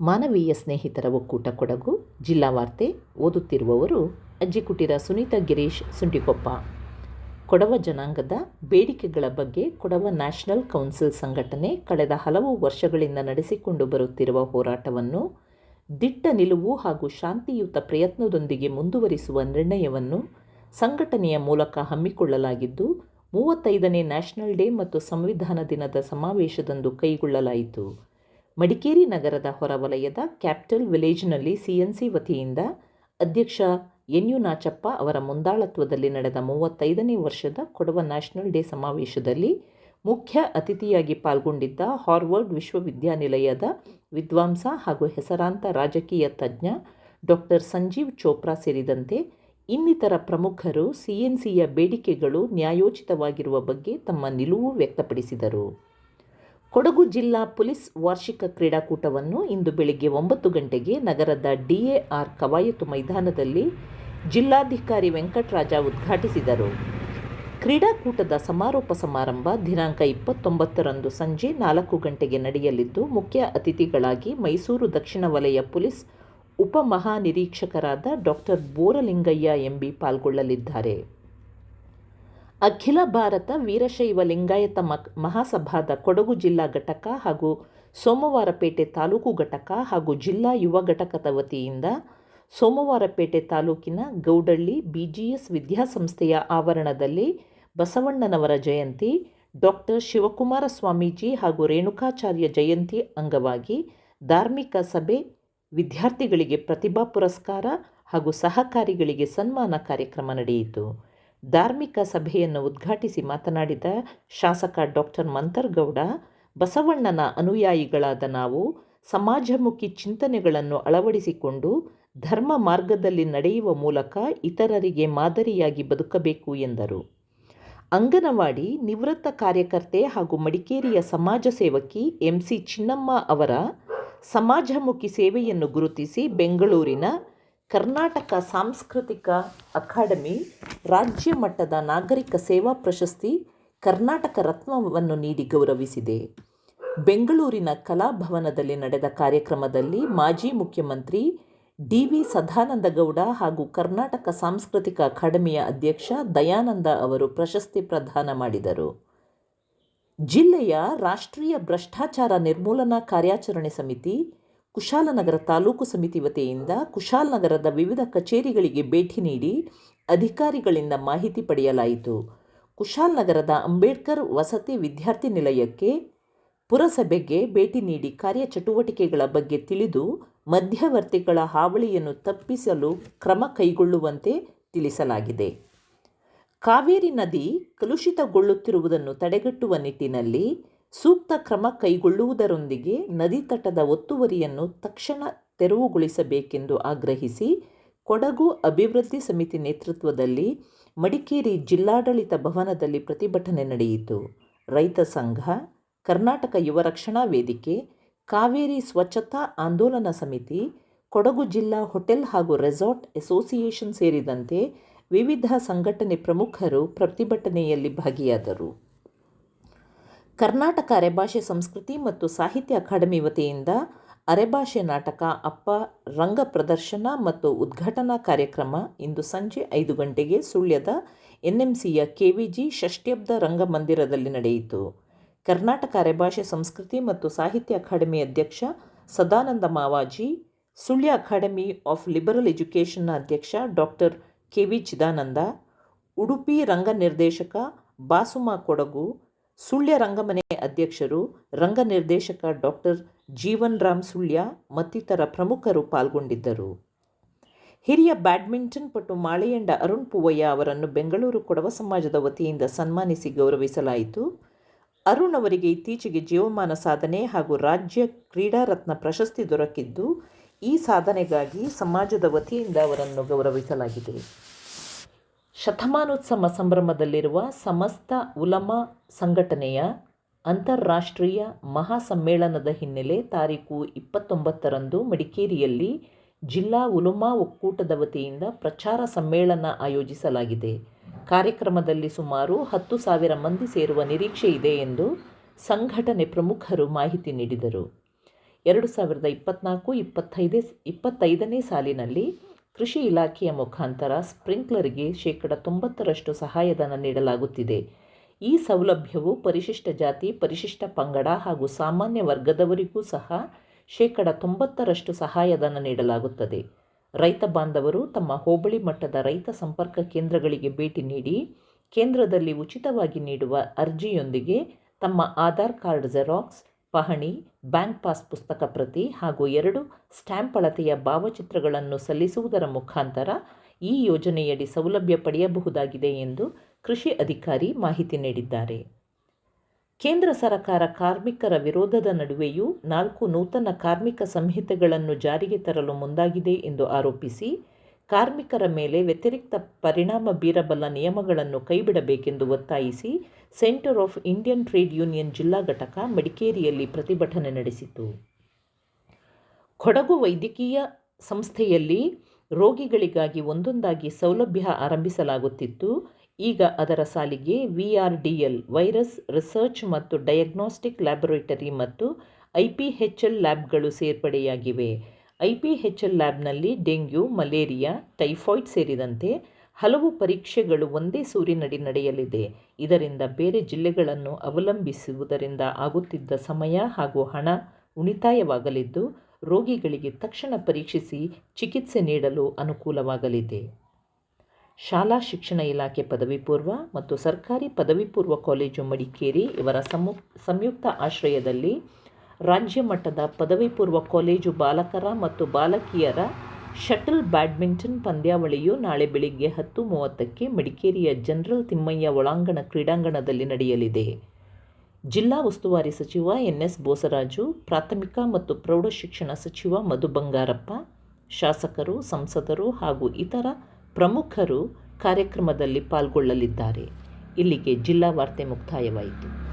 ಮಾನವೀಯ ಸ್ನೇಹಿತರ ಒಕ್ಕೂಟ ಕೊಡಗು ಜಿಲ್ಲಾ ವಾರ್ತೆ ಓದುತ್ತಿರುವವರು ಅಜ್ಜಿಕುಟಿರ ಸುನೀತಾ ಗಿರೀಶ್ ಸುಂಟಿಕೊಪ್ಪ. ಕೊಡವ ಜನಾಂಗದ ಬೇಡಿಕೆಗಳ ಬಗ್ಗೆ ಕೊಡವ ನ್ಯಾಷನಲ್ ಕೌನ್ಸಿಲ್ ಸಂಘಟನೆ ಕಳೆದ ಹಲವು ವರ್ಷಗಳಿಂದ ನಡೆಸಿಕೊಂಡು ಬರುತ್ತಿರುವ ಹೋರಾಟವನ್ನು ದಿಟ್ಟ ನಿಲುವು ಹಾಗೂ ಶಾಂತಿಯುತ ಪ್ರಯತ್ನದೊಂದಿಗೆ ಮುಂದುವರಿಸುವ ನಿರ್ಣಯವನ್ನು ಸಂಘಟನೆಯ ಮೂಲಕ ಹಮ್ಮಿಕೊಳ್ಳಲಾಗಿದ್ದು, ಮೂವತ್ತೈದನೇ ನ್ಯಾಷನಲ್ ಡೇ ಮತ್ತು ಸಂವಿಧಾನ ದಿನದ ಸಮಾವೇಶದಂದು ಕೈಗೊಳ್ಳಲಾಯಿತು. ಮಡಿಕೇರಿ ನಗರದ ಹೊರವಲಯದ ಕ್ಯಾಪಿಟಲ್ ವಿಲೇಜ್ನಲ್ಲಿ ಸಿಎನ್ಸಿ ವತಿಯಿಂದ ಅಧ್ಯಕ್ಷ ಎನ್ ಯು ನಾಚಪ್ಪ ಅವರ ಮುಂದಾಳತ್ವದಲ್ಲಿ ನಡೆದ ಮೂವತ್ತೈದನೇ ವರ್ಷದ ಕೊಡವ ನ್ಯಾಷನಲ್ ಡೇ ಸಮಾವೇಶದಲ್ಲಿ ಮುಖ್ಯ ಅತಿಥಿಯಾಗಿ ಪಾಲ್ಗೊಂಡಿದ್ದ ಹಾರ್ವರ್ಡ್ ವಿಶ್ವವಿದ್ಯಾನಿಲಯದ ವಿದ್ವಾಂಸ ಹಾಗೂ ಹೆಸರಾಂತ ರಾಜಕೀಯ ತಜ್ಞ ಡಾಕ್ಟರ್ ಸಂಜೀವ್ ಚೋಪ್ರಾ ಸೇರಿದಂತೆ ಇನ್ನಿತರ ಪ್ರಮುಖರು ಸಿಎನ್ಸಿಯ ಬೇಡಿಕೆಗಳು ನ್ಯಾಯೋಚಿತವಾಗಿರುವ ಬಗ್ಗೆ ತಮ್ಮ ನಿಲುವು ವ್ಯಕ್ತಪಡಿಸಿದರು. ಕೊಡಗು ಜಿಲ್ಲಾ ಪೊಲೀಸ್ ವಾರ್ಷಿಕ ಕ್ರೀಡಾಕೂಟವನ್ನು ಇಂದು ಬೆಳಗ್ಗೆ ಒಂಬತ್ತು ಗಂಟೆಗೆ ನಗರದ ಡಿಎಆರ್ ಕವಾಯತು ಮೈದಾನದಲ್ಲಿ ಜಿಲ್ಲಾಧಿಕಾರಿ ವೆಂಕಟರಾಜ ಉದ್ಘಾಟಿಸಿದರು. ಕ್ರೀಡಾಕೂಟದ ಸಮಾರೋಪ ಸಮಾರಂಭ ದಿನಾಂಕ ಇಪ್ಪತ್ತೊಂಬತ್ತರಂದು ಸಂಜೆ ನಾಲ್ಕು ಗಂಟೆಗೆ ನಡೆಯಲಿದ್ದು, ಮುಖ್ಯ ಅತಿಥಿಗಳಾಗಿ ಮೈಸೂರು ದಕ್ಷಿಣ ವಲಯ ಪೊಲೀಸ್ ಉಪಮಹಾನಿರೀಕ್ಷಕರಾದ ಡಾಕ್ಟರ್ ಬೋರಲಿಂಗಯ್ಯ ಎಂಬಿ ಪಾಲ್ಗೊಳ್ಳಲಿದ್ದಾರೆ. ಅಖಿಲ ಭಾರತ ವೀರಶೈವ ಲಿಂಗಾಯತ ಮಕ್ ಮಹಾಸಭಾದ ಕೊಡಗು ಜಿಲ್ಲಾ ಘಟಕ ಹಾಗೂ ಸೋಮವಾರಪೇಟೆ ತಾಲೂಕು ಘಟಕ ಹಾಗೂ ಜಿಲ್ಲಾ ಯುವ ಘಟಕದ ವತಿಯಿಂದ ಸೋಮವಾರಪೇಟೆ ತಾಲೂಕಿನ ಗೌಡಳ್ಳಿ ಬಿಜಿಎಸ್ ವಿದ್ಯಾಸಂಸ್ಥೆಯ ಆವರಣದಲ್ಲಿ ಬಸವಣ್ಣನವರ ಜಯಂತಿ, ಡಾಕ್ಟರ್ ಶಿವಕುಮಾರ ಸ್ವಾಮೀಜಿ ಹಾಗೂ ರೇಣುಕಾಚಾರ್ಯ ಜಯಂತಿ ಅಂಗವಾಗಿ ಧಾರ್ಮಿಕ ಸಭೆ, ವಿದ್ಯಾರ್ಥಿಗಳಿಗೆ ಪ್ರತಿಭಾ ಪುರಸ್ಕಾರ ಹಾಗೂ ಸಹಕಾರಿಗಳಿಗೆ ಸನ್ಮಾನ ಕಾರ್ಯಕ್ರಮ ನಡೆಯಿತು. ಧಾರ್ಮಿಕ ಸಭೆಯನ್ನು ಉದ್ಘಾಟಿಸಿ ಮಾತನಾಡಿದ ಶಾಸಕ ಡಾಕ್ಟರ್ ಮಂತರ್ಗೌಡ, ಬಸವಣ್ಣನ ಅನುಯಾಯಿಗಳಾದ ನಾವು ಸಮಾಜಮುಖಿ ಚಿಂತನೆಗಳನ್ನು ಅಳವಡಿಸಿಕೊಂಡು ಧರ್ಮ ಮಾರ್ಗದಲ್ಲಿ ನಡೆಯುವ ಮೂಲಕ ಇತರರಿಗೆ ಮಾದರಿಯಾಗಿ ಬದುಕಬೇಕು ಎಂದರು. ಅಂಗನವಾಡಿ ನಿವೃತ್ತ ಕಾರ್ಯಕರ್ತೆ ಹಾಗೂ ಮಡಿಕೇರಿಯ ಸಮಾಜ ಸೇವಕಿ ಎಂಸಿ ಚಿನ್ನಮ್ಮ ಅವರ ಸಮಾಜಮುಖಿ ಸೇವೆಯನ್ನು ಗುರುತಿಸಿ ಬೆಂಗಳೂರಿನ ಕರ್ನಾಟಕ ಸಾಂಸ್ಕೃತಿಕ ಅಕಾಡೆಮಿ ರಾಜ್ಯ ಮಟ್ಟದ ನಾಗರಿಕ ಸೇವಾ ಪ್ರಶಸ್ತಿ ಕರ್ನಾಟಕ ರತ್ನವನ್ನು ನೀಡಿ ಗೌರವಿಸಿದೆ. ಬೆಂಗಳೂರಿನ ಕಲಾಭವನದಲ್ಲಿ ನಡೆದ ಕಾರ್ಯಕ್ರಮದಲ್ಲಿ ಮಾಜಿ ಮುಖ್ಯಮಂತ್ರಿ ಡಿ ವಿ ಸದಾನಂದಗೌಡ ಹಾಗೂ ಕರ್ನಾಟಕ ಸಾಂಸ್ಕೃತಿಕ ಅಕಾಡೆಮಿಯ ಅಧ್ಯಕ್ಷ ದಯಾನಂದ ಅವರು ಪ್ರಶಸ್ತಿ ಪ್ರದಾನ ಮಾಡಿದರು. ಜಿಲ್ಲೆಯ ರಾಷ್ಟ್ರೀಯ ಭ್ರಷ್ಟಾಚಾರ ನಿರ್ಮೂಲನಾ ಕಾರ್ಯಾಚರಣೆ ಸಮಿತಿ ಕುಶಾಲನಗರ ತಾಲೂಕು ಸಮಿತಿ ವತಿಯಿಂದ ಕುಶಾಲನಗರದ ವಿವಿಧ ಕಚೇರಿಗಳಿಗೆ ಭೇಟಿ ನೀಡಿ ಅಧಿಕಾರಿಗಳಿಂದ ಮಾಹಿತಿ ಪಡೆಯಲಾಯಿತು. ಕುಶಾಲನಗರದ ಅಂಬೇಡ್ಕರ್ ವಸತಿ ವಿದ್ಯಾರ್ಥಿ ನಿಲಯಕ್ಕೆ ಪುರಸಭೆಗೆ ಭೇಟಿ ನೀಡಿ ಕಾರ್ಯಚಟುವಟಿಕೆಗಳ ಬಗ್ಗೆ ತಿಳಿದು ಮಧ್ಯವರ್ತಿಗಳ ಹಾವಳಿಯನ್ನು ತಪ್ಪಿಸಲು ಕ್ರಮ ಕೈಗೊಳ್ಳುವಂತೆ ತಿಳಿಸಲಾಗಿದೆ. ಕಾವೇರಿ ನದಿ ಕಲುಷಿತಗೊಳ್ಳುತ್ತಿರುವುದನ್ನು ತಡೆಗಟ್ಟುವ ನಿಟ್ಟಿನಲ್ಲಿ ಸೂಕ್ತ ಕ್ರಮ ಕೈಗೊಳ್ಳುವುದರೊಂದಿಗೆ ನದಿ ತಟದ ಒತ್ತುವರಿಯನ್ನು ತಕ್ಷಣ ತೆರವುಗೊಳಿಸಬೇಕೆಂದು ಆಗ್ರಹಿಸಿ, ಕೊಡಗು ಅಭಿವೃದ್ಧಿ ಸಮಿತಿ ನೇತೃತ್ವದಲ್ಲಿ ಮಡಿಕೇರಿ ಜಿಲ್ಲಾಡಳಿತ ಭವನದಲ್ಲಿ ಪ್ರತಿಭಟನೆ ನಡೆಯಿತು. ರೈತ ಸಂಘ, ಕರ್ನಾಟಕ ಯುವ ರಕ್ಷಣಾ ವೇದಿಕೆ, ಕಾವೇರಿ ಸ್ವಚ್ಛತಾ ಆಂದೋಲನ ಸಮಿತಿ, ಕೊಡಗು ಜಿಲ್ಲಾ ಹೋಟೆಲ್ ಹಾಗೂ ರೆಸಾರ್ಟ್ ಅಸೋಸಿಯೇಷನ್ ಸೇರಿದಂತೆ ವಿವಿಧ ಸಂಘಟನೆ ಪ್ರಮುಖರು ಪ್ರತಿಭಟನೆಯಲ್ಲಿ ಭಾಗಿಯಾದರು. ಕರ್ನಾಟಕ ಅರೆಭಾಷೆ ಸಂಸ್ಕೃತಿ ಮತ್ತು ಸಾಹಿತ್ಯ ಅಕಾಡೆಮಿ ವತಿಯಿಂದ ಅರೆಭಾಷೆ ನಾಟಕ, ಅಪ್ಪ, ರಂಗ ಪ್ರದರ್ಶನ ಮತ್ತು ಉದ್ಘಾಟನಾ ಕಾರ್ಯಕ್ರಮ ಇಂದು ಸಂಜೆ ಐದು ಗಂಟೆಗೆ ಸುಳ್ಯದ ಎನ್ಎಂಸಿಯ ಜಿ ಷಷ್ಟ್ಯಬ್ದ ರಂಗಮಂದಿರದಲ್ಲಿ ನಡೆಯಿತು. ಕರ್ನಾಟಕ ಅರೆಭಾಷೆ ಸಂಸ್ಕೃತಿ ಮತ್ತು ಸಾಹಿತ್ಯ ಅಕಾಡೆಮಿ ಅಧ್ಯಕ್ಷ Sadananda Mavaji, Sullia academy of liberal ಎಜುಕೇಷನ್ನ ಅಧ್ಯಕ್ಷ doctor K V Chidananda, Udupi ರಂಗ ನಿರ್ದೇಶಕ ಬಾಸುಮಾ ಕೊಡಗು ಸುಳ್ಯ ರಂಗಮನೆ ಅಧ್ಯಕ್ಷರು, ರಂಗ ನಿರ್ದೇಶಕ ಡಾಕ್ಟರ್ ಜೀವನ್ ರಾಮ್ ಸುಳ್ಯ ಮತ್ತಿತರ ಪ್ರಮುಖರು ಪಾಲ್ಗೊಂಡಿದ್ದರು. ಹಿರಿಯ ಬ್ಯಾಡ್ಮಿಂಟನ್ ಪಟು ಮಾಳೆಯಂಡ ಅರುಣ್ ಪೂವಯ್ಯ ಅವರನ್ನು ಬೆಂಗಳೂರು ಕೊಡವ ಸಮಾಜದ ವತಿಯಿಂದ ಸನ್ಮಾನಿಸಿ ಗೌರವಿಸಲಾಯಿತು. ಅರುಣ್ ಅವರಿಗೆ ಇತ್ತೀಚೆಗೆ ಜೀವಮಾನ ಸಾಧನೆ ಹಾಗೂ ರಾಜ್ಯ ಕ್ರೀಡಾ ರತ್ನ ಪ್ರಶಸ್ತಿ ದೊರಕಿದ್ದು, ಈ ಸಾಧನೆಗಾಗಿ ಸಮಾಜದ ವತಿಯಿಂದ ಅವರನ್ನು ಗೌರವಿಸಲಾಗಿದೆ. ಶತಮಾನೋತ್ಸವ ಸಂಭ್ರಮದಲ್ಲಿರುವ ಸಮಸ್ತ ಉಲಮಾ ಸಂಘಟನೆಯ ಅಂತಾರಾಷ್ಟ್ರೀಯ ಮಹಾಸಮ್ಮೇಳನದ ಹಿನ್ನೆಲೆ ತಾರೀಕು ಇಪ್ಪತ್ತೊಂಬತ್ತರಂದು ಮಡಿಕೇರಿಯಲ್ಲಿ ಜಿಲ್ಲಾ ಉಲುಮಾ ಒಕ್ಕೂಟದ ವತಿಯಿಂದ ಪ್ರಚಾರ ಸಮ್ಮೇಳನ ಆಯೋಜಿಸಲಾಗಿದೆ. ಕಾರ್ಯಕ್ರಮದಲ್ಲಿ ಸುಮಾರು ಹತ್ತು ಸಾವಿರ ಮಂದಿ ಸೇರುವ ನಿರೀಕ್ಷೆ ಇದೆ ಎಂದು ಸಂಘಟನೆ ಪ್ರಮುಖರು ಮಾಹಿತಿ ನೀಡಿದರು. ಎರಡು ಸಾವಿರದ ಇಪ್ಪತ್ತ್ನಾಲ್ಕು ಇಪ್ಪತ್ತೈದೇ, ಇಪ್ಪತ್ತೈದನೇ ಸಾಲಿನಲ್ಲಿ ಕೃಷಿ ಇಲಾಖೆಯ ಮುಖಾಂತರ ಸ್ಪ್ರಿಂಕ್ಲರ್ಗೆ ಶೇಕಡ ತೊಂಬತ್ತರಷ್ಟು ಸಹಾಯಧನ ನೀಡಲಾಗುತ್ತಿದೆ. ಈ ಸೌಲಭ್ಯವು ಪರಿಶಿಷ್ಟ ಜಾತಿ, ಪರಿಶಿಷ್ಟ ಪಂಗಡ ಹಾಗೂ ಸಾಮಾನ್ಯ ವರ್ಗದವರಿಗೂ ಸಹ ಶೇಕಡ ತೊಂಬತ್ತರಷ್ಟು ಸಹಾಯಧನ ನೀಡಲಾಗುತ್ತದೆ. ರೈತ ಬಾಂಧವರು ತಮ್ಮ ಹೋಬಳಿ ಮಟ್ಟದ ರೈತ ಸಂಪರ್ಕ ಕೇಂದ್ರಗಳಿಗೆ ಭೇಟಿ ನೀಡಿ, ಕೇಂದ್ರದಲ್ಲಿ ಉಚಿತವಾಗಿ ನೀಡುವ ಅರ್ಜಿಯೊಂದಿಗೆ ತಮ್ಮ ಆಧಾರ್ ಕಾರ್ಡ್ ಜೆರಾಕ್ಸ್ ಪಹಣಿ, ಬ್ಯಾಂಕ್ ಪಾಸ್ ಪುಸ್ತಕ ಪ್ರತಿ ಹಾಗೂ ಎರಡು ಸ್ಟ್ಯಾಂಪ್ ಅಳತೆಯ ಭಾವಚಿತ್ರಗಳನ್ನು ಸಲ್ಲಿಸುವುದರ ಮುಖಾಂತರ ಈ ಯೋಜನೆಯಡಿ ಸೌಲಭ್ಯ ಪಡೆಯಬಹುದಾಗಿದೆ ಎಂದು ಕೃಷಿ ಅಧಿಕಾರಿ ಮಾಹಿತಿ ನೀಡಿದ್ದಾರೆ. ಕೇಂದ್ರ ಸರ್ಕಾರ ಕಾರ್ಮಿಕರ ವಿರೋಧದ ನಡುವೆಯೂ ನಾಲ್ಕು ನೂತನ ಕಾರ್ಮಿಕ ಸಂಹಿತೆಗಳನ್ನು ಜಾರಿಗೆ ತರಲು ಮುಂದಾಗಿದೆ ಎಂದು ಆರೋಪಿಸಿ ಕಾರ್ಮಿಕರ ಮೇಲೆ ವ್ಯತಿರಿಕ್ತ ಪರಿಣಾಮ ಬೀರಬಲ್ಲ ನಿಯಮಗಳನ್ನು ಕೈಬಿಡಬೇಕೆಂದು ಒತ್ತಾಯಿಸಿ centre of Indian trade union ಜಿಲ್ಲಾ ಘಟಕ ಮಡಿಕೇರಿಯಲ್ಲಿ ಪ್ರತಿಭಟನೆ ನಡೆಸಿತು ಕೊಡಗು ವೈದ್ಯಕೀಯ ಸಂಸ್ಥೆಯಲ್ಲಿ ರೋಗಿಗಳಿಗಾಗಿ ಒಂದೊಂದಾಗಿ ಸೌಲಭ್ಯ ಆರಂಭಿಸಲಾಗುತ್ತಿತ್ತು. ಈಗ ಅದರ ಸಾಲಿಗೆ ವಿ ವೈರಸ್ ರಿಸರ್ಚ್ ಮತ್ತು ಡಯಾಗ್ನೋಸ್ಟಿಕ್ ಲ್ಯಾಬೊರೇಟರಿ ಮತ್ತು ಐ ಪಿ ಲ್ಯಾಬ್ಗಳು ಸೇರ್ಪಡೆಯಾಗಿವೆ. ಐ ಪಿ ಎಚ್ ಲ್ಯಾಬ್ನಲ್ಲಿ ಡೆಂಗ್ಯೂ, ಮಲೇರಿಯಾ, ಟೈಫಾಯ್ಡ್ ಸೇರಿದಂತೆ ಹಲವು ಪರೀಕ್ಷೆಗಳು ಒಂದೇ ಸೂರಿನಡಿ ನಡೆಯಲಿದೆ. ಇದರಿಂದ ಬೇರೆ ಜಿಲ್ಲೆಗಳನ್ನು ಅವಲಂಬಿಸುವುದರಿಂದ ಆಗುತ್ತಿದ್ದ ಸಮಯ ಹಾಗೂ ಹಣ ಉಳಿತಾಯವಾಗಲಿದ್ದು, ರೋಗಿಗಳಿಗೆ ತಕ್ಷಣ ಪರೀಕ್ಷಿಸಿ ಚಿಕಿತ್ಸೆ ನೀಡಲು ಅನುಕೂಲವಾಗಲಿದೆ. ಶಾಲಾ ಶಿಕ್ಷಣ ಇಲಾಖೆ ಪದವಿ ಪೂರ್ವ ಮತ್ತು ಸರ್ಕಾರಿ ಪದವಿ ಪೂರ್ವ ಕಾಲೇಜು ಮಡಿಕೇರಿ ಇವರ ಸಂಯುಕ್ತ ಆಶ್ರಯದಲ್ಲಿ ರಾಜ್ಯ ಮಟ್ಟದ ಪದವಿ ಪೂರ್ವ ಕಾಲೇಜು ಬಾಲಕರ ಮತ್ತು ಬಾಲಕಿಯರ ಶಟಲ್ ಬ್ಯಾಡ್ಮಿಂಟನ್ ಪಂದ್ಯಾವಳಿಯು ನಾಳೆ ಬೆಳಿಗ್ಗೆ ಹತ್ತು ಮೂವತ್ತಕ್ಕೆ ಮಡಿಕೇರಿಯ ಜನರಲ್ ತಿಮ್ಮಯ್ಯ ಒಳಾಂಗಣ ಕ್ರೀಡಾಂಗಣದಲ್ಲಿ ನಡೆಯಲಿದೆ. ಜಿಲ್ಲಾ ಉಸ್ತುವಾರಿ ಸಚಿವ ಎನ್ ಎಸ್ ಬೋಸರಾಜು, ಪ್ರಾಥಮಿಕ ಮತ್ತು ಪ್ರೌಢಶಿಕ್ಷಣ ಸಚಿವ ಮಧು ಬಂಗಾರಪ್ಪ, ಶಾಸಕರು, ಸಂಸದರು ಹಾಗೂ ಇತರ ಪ್ರಮುಖರು ಕಾರ್ಯಕ್ರಮದಲ್ಲಿ ಪಾಲ್ಗೊಳ್ಳಲಿದ್ದಾರೆ. ಇಲ್ಲಿಗೆ ಜಿಲ್ಲಾ ವಾರ್ತೆ ಮುಕ್ತಾಯವಾಯಿತು.